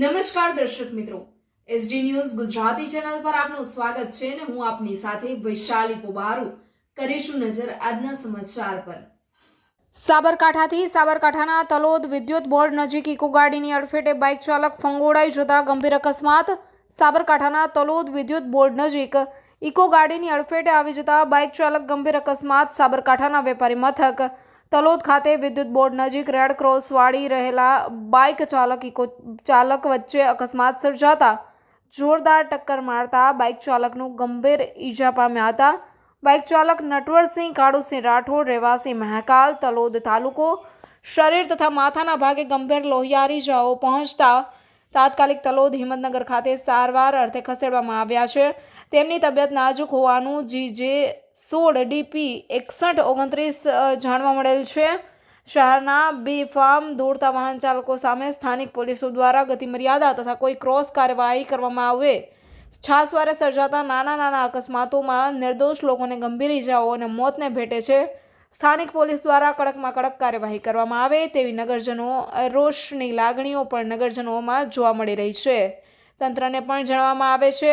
નમસ્કાર દર્શક મિત્રો. એસડી ન્યૂઝ ગુજરાતી ચેનલ પર આપનું સ્વાગત છે અને હું આપની સાથે વૈશાલી પોબારુ કરીશું નજર આજના સમાચાર પર. સાબરકાંઠાથી સાબરકાંઠાના તલોદ વિદ્યુત બોર્ડ નજીક ઇકો ગાડીની અડફેટે બાઇક ચાલક ફંગોળાઈ જતા ગંભીર અકસ્માત. સાબરકાંઠાના તલોદ વિદ્યુત બોર્ડ નજીક ઇકો ગાડીની અડફેટે આવી જતા બાઇક ચાલક ગંભીર અકસ્માત સાબરકાંઠાના વેપારી મથક તલોદ ખાતે વિદ્યુત બોર્ડ નજીક રેડ વાળી રહેલા બાઇક ચાલક ઇકો ચાલક વચ્ચે અકસ્માત સર્જાતા જોરદાર ટક્કર મારતા બાઇક ચાલકનું ગંભીર ઈજા પામ્યા હતા. બાઇક ચાલક નટવરસિંહ, કાળુસિંહ રાઠોડ, રહેવાસી મહેકાલ, તલોદ તાલુકો, શરીર તથા માથાના ભાગે ગંભીર લોહિયારી જાઓ પહોંચતા તાત્કાલિક તલોદ હિંમતનગર ખાતે સારવાર અર્થે ખસેડવામાં આવ્યા છે. તેમની તબિયત નાજુક હોવાનું જી જે સોળ ડીપી એકસઠ ઓગણત્રીસ જાણવા મળેલ છે. શહેરના બેફામ દોડતા વાહન ચાલકો સામે સ્થાનિક પોલીસો દ્વારા ગતિમર્યાદા તથા કોઈ ક્રોસ કાર્યવાહી કરવામાં આવે. છાસવારે સર્જાતા નાના નાના અકસ્માતોમાં નિર્દોષ લોકોને ગંભીર ઇજાઓ અને મોતને ભેટે છે. સ્થાનિક પોલીસ દ્વારા કડકમાં કડક કાર્યવાહી કરવામાં આવે તેવી નગરજનો રોષની લાગણીઓ પણ નગરજનોમાં જોવા મળી રહી છે. તંત્રને પણ જણાવવામાં આવે છે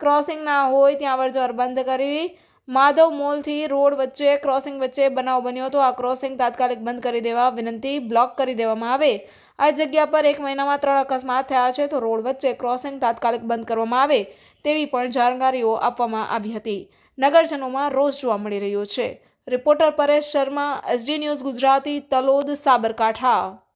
ક્રોસિંગ ના હોય ત્યાં અવરજવર બંધ કરવી. માધવ મોલથી રોડ વચ્ચે ક્રોસિંગ વચ્ચે બનાવ બન્યો હતો. આ ક્રોસિંગ તાત્કાલિક બંધ કરી દેવા વિનંતી બ્લોક કરી દેવામાં આવે. આ જગ્યા પર એક મહિનામાં ત્રણ અકસ્માત થયા છે, તો રોડ વચ્ચે ક્રોસિંગ તાત્કાલિક બંધ કરવામાં આવે તેવી પણ જાણકારીઓ આપવામાં આવી હતી. નગરજનોમાં રોષ જોવા મળી રહ્યો છે. Reporter Paresh Sharma SD news Gujarati Talod Sabarkantha.